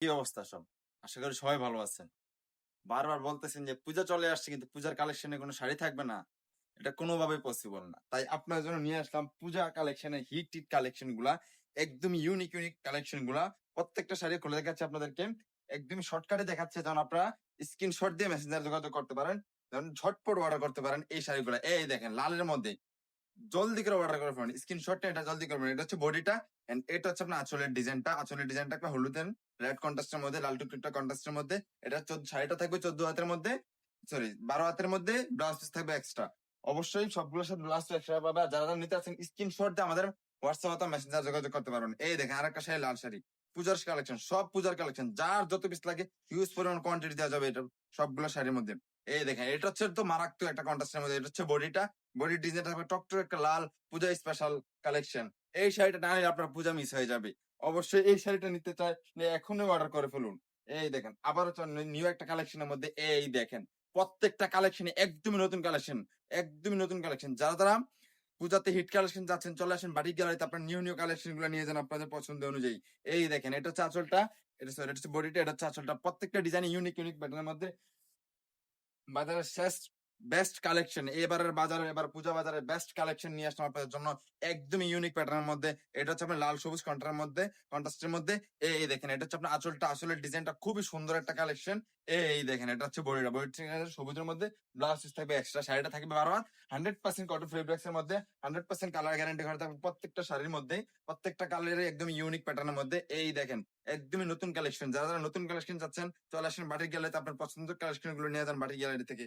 কি অবস্থা সব? আশা করি সবাই ভালো আছেন। বারবার বলতেছেন যে, পূজা চলে আসছে, কিন্তু পূজার কালেকশনে কোনো শাড়ি থাকবে না। এটা কোনোভাবে পসিবল না। তাই আপনার জন্য নিয়ে আসলাম পূজা কালেকশনের হিট হিট কালেকশনগুলা, একদম ইউনিক ইউনিক কালেকশনগুলা। প্রত্যেকটা শাড়ি খুলে দেখাচ্ছে আপনাদেরকে। একদম শর্টকাটে দেখাচ্ছে যেমন আপনারা স্ক্রিনশট দিয়ে মেসেঞ্জার যোগাযোগ করতে পারেন যেমন ঝটপট অর্ডার করতে পারেন এই শাড়িগুলো। এই দেখেন, লালের মধ্যে। জলদি করে অর্ডার করে ফেলেন। স্ক্রিনশটটা এটা জলদি করবেন এটা হচ্ছে বডিটা এন্ড এটা হচ্ছে আপনার আঁচলের ডিজাইনটা আঁচলের ডিজাইনটা একটা হলুদের রেড কন্ট্রাস্টের মধ্যে, লাল টুকটুকটা কন্ট্রাস্টের মধ্যে, এটা চোদ্দ, শাড়িটা থাকবে চোদ্দ হাতের মধ্যে সরি বারো হাতের মধ্যে ব্লাউজ পিস থাকবে এক্সট্রা অবশ্যই সবগুলোর সাথে ব্লাউজ এক্সট্রা পাবে, আর যারা নিতে আছেন স্ক্রিনশট দিয়ে আমাদের হোয়াটসঅ্যাপ অথবা মেসেঞ্জার যোগাযোগ করতে পারবেন। এই দেখেন, আরেকটা শাড়ি, লাল শাড়ি, পূজার কালেকশন সব পূজার কালেকশন যার যত পিস লাগে হিউজ পরিমাণ কোয়ান্টিটি দেওয়া যাবে এটা সবগুলো শাড়ির মধ্যে। এই দেখেন, এটা হচ্ছে তো মারাত্মক একটা কন্ট্রাস্টের মধ্যে, এটা হচ্ছে বডিটা, বডি ডিজাইনটা থাকবে টকটক একটা লাল পূজা স্পেশাল কালেকশন এই শাড়িটা না আপনার পূজা মিস হয়ে যাবে। অবশ্যই এই শাড়িটা নিতে চাই এখনই অর্ডার করে ফেলুন। এই দেখেন আবার নিউ একটা কালেকশনের মধ্যে এই দেখেন প্রত্যেকটা কালেকশনে একদমই নতুন কালেকশন একদমই নতুন কালেকশন যারা যারা পূজাতে হিট কালেকশন যাচ্ছেন চলে আসেন বাড়ি গ্যালারিতে আপনার নিউ নিউ কালেকশনগুলো নিয়ে যান আপনাদের পছন্দ অনুযায়ী। এই দেখেন এটা হচ্ছে আঁচলটা এটা sorry, এটা বডিটা এটা হচ্ছে আঁচলটা। প্রত্যেকটা ডিজাইন ইউনিক ইউনিক প্যাটার্নের মধ্যে। বাজারের শেষ বেস্ট কালেকশন এবারের বাজারে, এবার পূজা বাজারের বেস্ট কালেকশন নিয়ে আসলাম আপনাদের জন্য। একদমই ইউনিক প্যাটার্নের মধ্যে। এটা হচ্ছে আপনার লাল সবুজ কন্ট্রার মধ্যে কন্ট্রাস্টের মধ্যে। এই দেখেন, এটা হচ্ছে আপনার আঁচলটা আসলের ডিজাইনটা খুবই সুন্দর একটা কালেকশন এই দেখেন, এটা হচ্ছে বডিটা। বডি সবুজের মধ্যে ব্লাউজ পিস থাকবে এক্সট্রা শাড়িটা থাকবে বারো হান্ড্রেড পার্সেন্ট কটন ফেব্রিক্স এর মধ্যে হান্ড্রেড পার্সেন্ট কালার গ্যারান্টি করা থাকবে প্রত্যেকটা শাড়ির মধ্যে, প্রত্যেকটা কালারের একদম ইউনিক প্যাটার্নের মধ্যে। এই দেখেন, একদমই নতুন কালেকশন যারা যারা নতুন কালেকশন চাচ্ছেন, চলে আসেন বাটিক গ্যালারিতে আপনার পছন্দের কালেকশনগুলো নিয়ে যান বাটিক গ্যালারি থেকে।